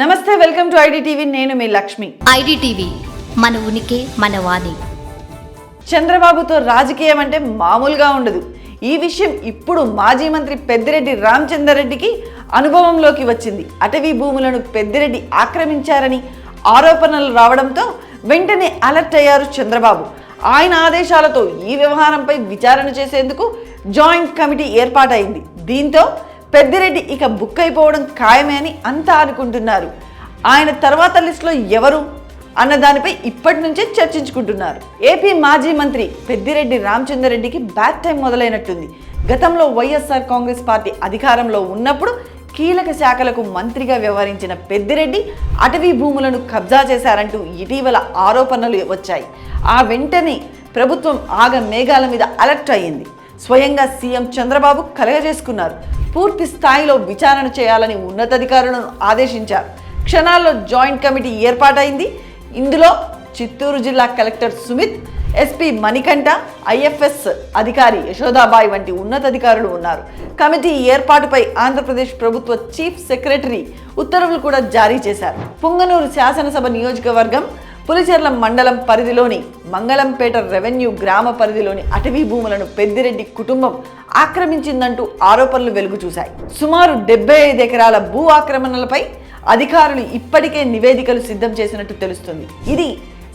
నమస్తే welcome to ID TV నేను మీ Lakshmi. IDTV మన ఉనికి మన వాణి. చంద్రబాబుతో రాజకీయం అంటే మామూలుగా ఉండదు. ఈ విషయం ఇప్పుడు మాజీ మంత్రి పెద్దిరెడ్డి రామచంద్రరెడ్డికి అనుభవంలోకి వచ్చింది. అటవీ భూములను పెద్దిరెడ్డి ఆక్రమించారని ఆరోపణలు రావడంతో వెంటనే అలర్ట్ అయ్యారు చంద్రబాబు. ఆయన ఆదేశాలతో ఈ వ్యవహారంపై విచారణ చేసేందుకు జాయింట్ కమిటీ ఏర్పాటైంది. దీంతో పెద్దిరెడ్డి ఇక బుక్ అయిపోవడం ఖాయమే అని అంతా అనుకుంటున్నారు. ఆయన తర్వాత లిస్టులో ఎవరు అన్న దానిపై ఇప్పటి నుంచే చర్చించుకుంటున్నారు. ఏపీ మాజీ మంత్రి పెద్దిరెడ్డి రామచంద్రరెడ్డికి బ్యాక్ టైం మొదలైనట్టుంది. గతంలో వైఎస్ఆర్ కాంగ్రెస్ పార్టీ అధికారంలో ఉన్నప్పుడు కీలక శాఖలకు మంత్రిగా వ్యవహరించిన పెద్దిరెడ్డి అటవీ భూములను కబ్జా చేశారంటూ ఇటీవల ఆరోపణలు వచ్చాయి. ఆ వెంటనే ప్రభుత్వం ఆగ మేఘాల మీద అలర్ట్ అయ్యింది. స్వయంగా సీఎం చంద్రబాబు కలగజేసుకున్నారు. పూర్తి స్థాయిలో విచారణ చేయాలని ఉన్నతాధికారులను ఆదేశించారు. క్షణాల్లో జాయింట్ కమిటీ ఏర్పాటైంది. ఇందులో చిత్తూరు జిల్లా collector Sumit SP Manikanta IFS అధికారి యశోదాబాయి వంటి ఉన్నతాధికారులు ఉన్నారు. కమిటీ ఏర్పాటుపై ఆంధ్రప్రదేశ్ ప్రభుత్వ చీఫ్ సెక్రటరీ ఉత్తర్వులు కూడా జారీ చేశారు. పుంగనూరు శాసనసభ నియోజకవర్గం పులిచెర్ల మండలం పరిధిలోని మంగళంపేట రెవెన్యూ గ్రామ పరిధిలోని అటవీ భూములను పెద్దిరెడ్డి కుటుంబం ఆక్రమించిందంటూ ఆరోపణలు వెలుగు చూశాయి. సుమారు డెబ్బై ఐదు ఎకరాల భూ ఆక్రమణలపై అధికారులు ఇప్పటికే నివేదికలు సిద్ధం చేసినట్టు తెలుస్తుంది. ఇది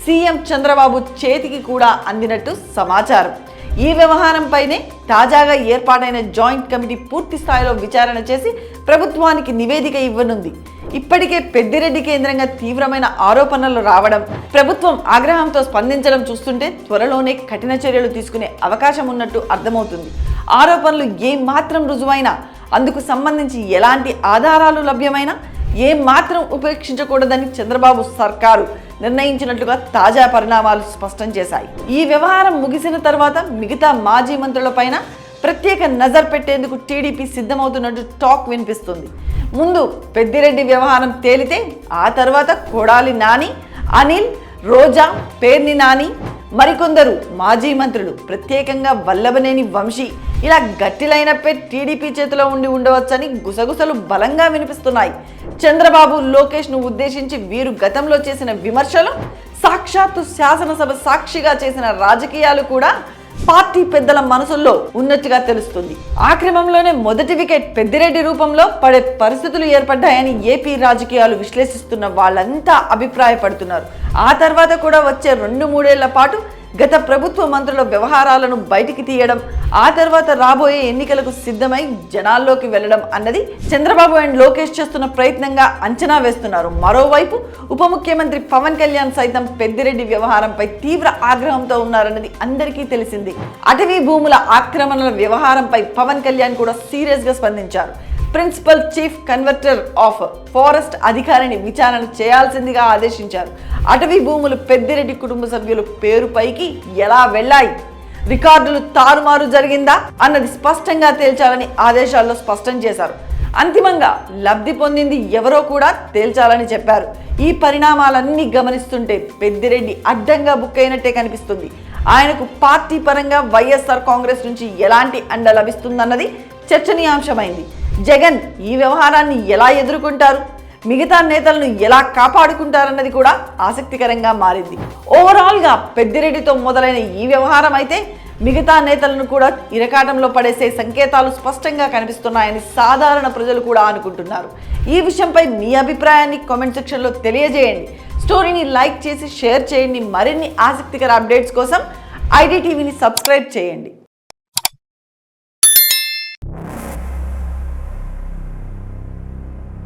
సీఎం చంద్రబాబు చేతికి కూడా అందినట్టు సమాచారం. ఈ వ్యవహారంపైనే తాజాగా ఏర్పాటైన జాయింట్ కమిటీ పూర్తి స్థాయిలో విచారణ చేసి ప్రభుత్వానికి నివేదిక ఇవ్వనుంది. ఇప్పటికే పెద్దిరెడ్డి కేంద్రంగా తీవ్రమైన ఆరోపణలు రావడం ప్రభుత్వం ఆగ్రహంతో స్పందించడం చూస్తుంటే త్వరలోనే కఠిన చర్యలు తీసుకునే అవకాశం ఉన్నట్టు అర్థమవుతుంది. ఆరోపణలు ఏమాత్రం రుజువైనా అందుకు సంబంధించి ఎలాంటి ఆధారాలు లభ్యమైనా ఏం మాత్రం ఉపేక్షించకూడదని చంద్రబాబు సర్కారు నిర్ణయించినట్లుగా తాజా పరిణామాలు స్పష్టం చేశాయి. ఈ వ్యవహారం ముగిసిన తర్వాత మిగతా మాజీ మంత్రులపైన ప్రత్యేక నజర్ పెట్టేందుకు టీడీపీ సిద్ధమవుతున్నట్టు టాక్ వినిపిస్తుంది. ముందు పెద్దిరెడ్డి వ్యవహారం తేలితే ఆ తర్వాత కొడాలి నాని అనిల్ రోజా పేర్ని నాని మరికొందరు మాజీ మంత్రులు ప్రత్యేకంగా వల్లభనేని వంశీ. ఇలా గట్టిలైనప్పే టీడీపీ చేతిలో ఉండి ఉండవచ్చని గుసగుసలు బలంగా వినిపిస్తున్నాయి. చంద్రబాబు లోకేష్ను ఉద్దేశించి వీరు గతంలో చేసిన విమర్శలు సాక్షాత్తు శాసనసభ సాక్షిగా చేసిన రాజకీయాలు కూడా పార్టీ పెద్దల మనసుల్లో ఉన్నట్టుగా తెలుస్తుంది. ఆ క్రమంలోనే మొదటి వికెట్ పెద్దిరెడ్డి రూపంలో పడే పరిస్థితులు ఏర్పడ్డాయని ఏపీ రాజకీయాలు విశ్లేషిస్తున్న వాళ్ళంతా అభిప్రాయపడుతున్నారు. ఆ తర్వాత కూడా వచ్చే రెండు మూడేళ్ళ పాటు గత ప్రభుత్వ మంత్రుల వ్యవహారాలను బయటికి తీయడం ఆ తర్వాత రాబోయే ఎన్నికలకు సిద్ధమై జనాల్లోకి వెళ్ళడం అన్నది చంద్రబాబు అండ్ లోకేష్ చేస్తున్న ప్రయత్నంగా అంచనా వేస్తున్నారు. మరోవైపు ఉప ముఖ్యమంత్రి పవన్ కళ్యాణ్ సైతం పెద్దిరెడ్డి వ్యవహారంపై తీవ్ర ఆగ్రహంతో ఉన్నారన్నది అందరికీ తెలిసింది. అటవీ భూముల ఆక్రమణల వ్యవహారంపై పవన్ కళ్యాణ్ కూడా సీరియస్గా స్పందించారు. Principal chief conservator of forest అధికారిని విచారణ చేయాల్సిందిగా ఆదేశించారు. అటవీ భూములు పెద్దిరెడ్డి కుటుంబ సభ్యుల పేరుపైకి ఎలా వెళ్ళాయి? రికార్డులు తారుమారు జరిగిందా? అన్నది స్పష్టంగా తేల్చాలని ఆదేశాల్లో స్పష్టం చేశారు. అంతిమంగా లబ్ధి పొందింది ఎవరో కూడా తేల్చాలని చెప్పారు. ఈ పరిణామాలన్నీ గమనిస్తుంటే పెద్దిరెడ్డి అడ్డంగా బుక్ అయినట్టే కనిపిస్తుంది. ఆయనకు పార్టీ పరంగా వైఎస్ఆర్ కాంగ్రెస్ నుంచి ఎలాంటి అండ లభిస్తుందన్నది చర్చనీయాంశమైంది. జగన్ ఈ వ్యవహారాన్ని ఎలా ఎదుర్కొంటారు? మిగతా నేతలను ఎలా కాపాడుకుంటారన్నది కూడా ఆసక్తికరంగా మారింది. ఓవరాల్గా పెద్దిరెడ్డితో మొదలైన ఈ వ్యవహారం అయితే మిగతా నేతలను కూడా ఇరకాటంలో పడేసే సంకేతాలు స్పష్టంగా కనిపిస్తున్నాయని సాధారణ ప్రజలు కూడా అనుకుంటున్నారు. ఈ విషయంపై మీ అభిప్రాయాన్ని కామెంట్ సెక్షన్లో తెలియజేయండి. స్టోరీని లైక్ చేసి షేర్ చేయండి. మరిన్ని ఆసక్తికర అప్డేట్స్ కోసం ఐడి టీవీని సబ్స్క్రైబ్ చేయండి.